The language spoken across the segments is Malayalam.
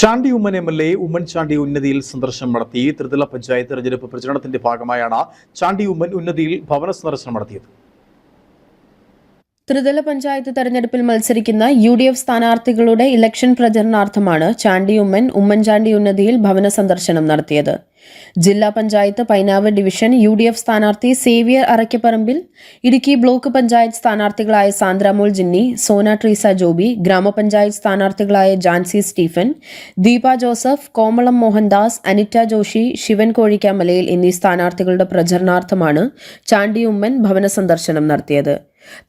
Chandy Oommen M L A Oommen Chandy ഉന്നതിയിൽ സന്ദർശനം നടത്തി. ത്രിതല പഞ്ചായത്ത് തെരഞ്ഞെടുപ്പ് പ്രചരണത്തിന്റെ ഭാഗമായാണ് ചാണ്ടി ഉമ്മൻ ഉന്നതിയിൽ ഭവന സന്ദർശനം നടത്തിയത്. ത്രിതല പഞ്ചായത്ത് തെരഞ്ഞെടുപ്പിൽ മത്സരിക്കുന്ന യു ഡി എഫ് സ്ഥാനാർത്ഥികളുടെ ഇലക്ഷൻ പ്രചരണാർത്ഥമാണ് ചാണ്ടി ഉമ്മൻ ഉമ്മൻചാണ്ടി ഉന്നതിയിൽ ഭവന സന്ദർശനം നടത്തിയത്. ജില്ലാ panchayat Painavu division U D F സ്ഥാനാർത്ഥി സേവിയർ അറയ്ക്കപ്പറമ്പിൽ ഇടുക്കി ബ്ലോക്ക് പഞ്ചായത്ത് സ്ഥാനാർത്ഥികളായ സാന്ദ്രാമോൾ ജിന്നി സോന ട്രീസ ജോബി ഗ്രാമപഞ്ചായത്ത് സ്ഥാനാർത്ഥികളായ ജാൻസി സ്റ്റീഫൻ ദീപ ജോസഫ് കോമളം മോഹൻദാസ് അനിറ്റ ജോഷി ശിവൻ കോഴിക്കാമലയിൽ എന്നീ സ്ഥാനാർത്ഥികളുടെ പ്രചരണാർത്ഥമാണ് ചാണ്ടി ഉമ്മൻ ഭവന സന്ദർശനം നടത്തിയത്.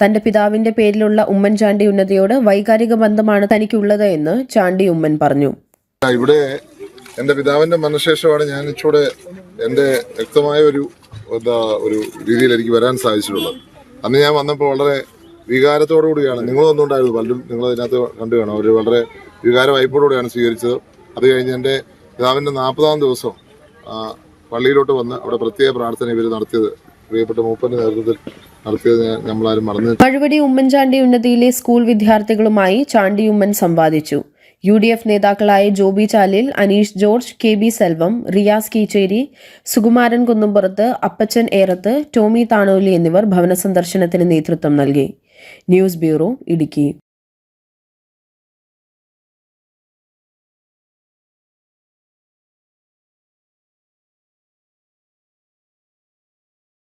തന്റെ പിതാവിന്റെ പേരിലുള്ള ഉമ്മൻചാണ്ടി ഉന്നതിയോട് വൈകാരിക ബന്ധമാണ് തനിക്കുള്ളത് എന്ന് ചാണ്ടി ഉമ്മൻ പറഞ്ഞു. ഇവിടെ എന്റെ പിതാവിന്റെ മനഃശേഷമാണ് ഞാൻ ഇച്ചൂടെ എന്റെ വ്യക്തമായ ഒരു എന്താ ഒരു രീതിയിൽ എനിക്ക് വരാൻ സാധിച്ചിട്ടുള്ളത്. അന്ന് ഞാൻ വന്നപ്പോൾ വളരെ വികാരത്തോടു കൂടിയാണ്. നിങ്ങൾ വന്നുകൊണ്ടായിരുന്നു പലരും നിങ്ങൾ അതിനകത്ത് കണ്ടു കാണും. അവർ വളരെ വികാര വായ്പോടുകൂടിയാണ് സ്വീകരിച്ചത്. അത് കഴിഞ്ഞ് എന്റെ പിതാവിന്റെ നാൽപ്പതാം ദിവസം പള്ളിയിലോട്ട് വന്ന് അവിടെ പ്രത്യേക പ്രാർത്ഥന ഇവർ നടത്തിയത്. പ്രിയപ്പെട്ട മൂപ്പന്റെ നേതൃത്വത്തിൽ പഴുവടി ഉമ്മൻചാണ്ടി ഉന്നതിയിലെ സ്കൂൾ വിദ്യാർത്ഥികളുമായി ചാണ്ടി ഉമ്മൻ സംവാദിച്ചു. യു ഡി എഫ് നേതാക്കളായ Joby Chalil Aneesh George K B Selvam Riyas Keecheri Sukumaran Kunnumpurathu Appachan Erath Tomy Thanoli എന്നിവർ ഭവന സന്ദർശനത്തിന് നേതൃത്വം നൽകി. News bureau Idukki.